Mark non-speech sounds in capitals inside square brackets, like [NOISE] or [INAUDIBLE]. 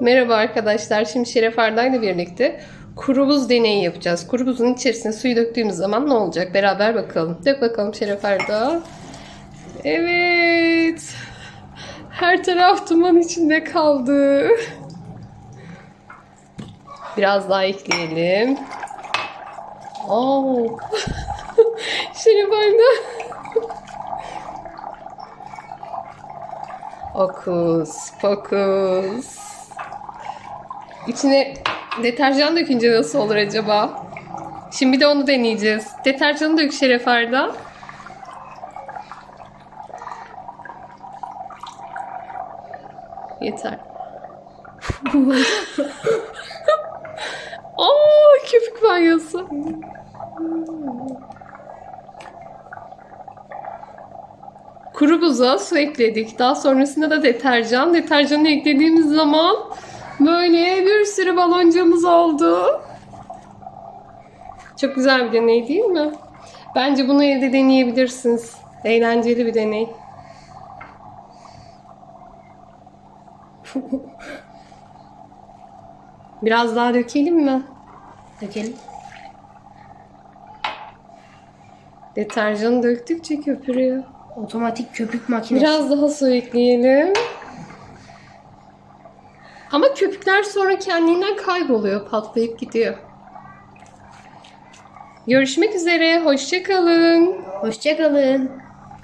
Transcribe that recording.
Merhaba arkadaşlar. Şimdi Şeref Arda ile birlikte kuru buz deneyi yapacağız. Kuru buzun içerisine suyu döktüğümüz zaman ne olacak? Beraber bakalım. Dök bakalım Şeref Arda. Evet. Her taraf duman içinde kaldı. Biraz daha ekleyelim. Oo. [LAUGHS] Şeref Arda. Okus pokus. İçine deterjan dökünce nasıl olur acaba? Şimdi de onu deneyeceğiz. Deterjanı dök Şeref Arda. Yeter. [LAUGHS] Aa, köpük banyosu. Kuru buza su ekledik. Daha sonrasında da deterjan. Deterjanı eklediğimiz zaman böyle bir sürü baloncuğumuz oldu. Çok güzel bir deney değil mi? Bence bunu evde deneyebilirsiniz. Eğlenceli bir deney. [LAUGHS] Biraz daha dökelim mi? Dökelim. Deterjanı döktükçe köpürüyor. Otomatik köpük makinesi. Biraz daha su ekleyelim. Ama köpükler sonra kendinden kayboluyor, patlayıp gidiyor. Görüşmek üzere, hoşça kalın. Hoşçakalın.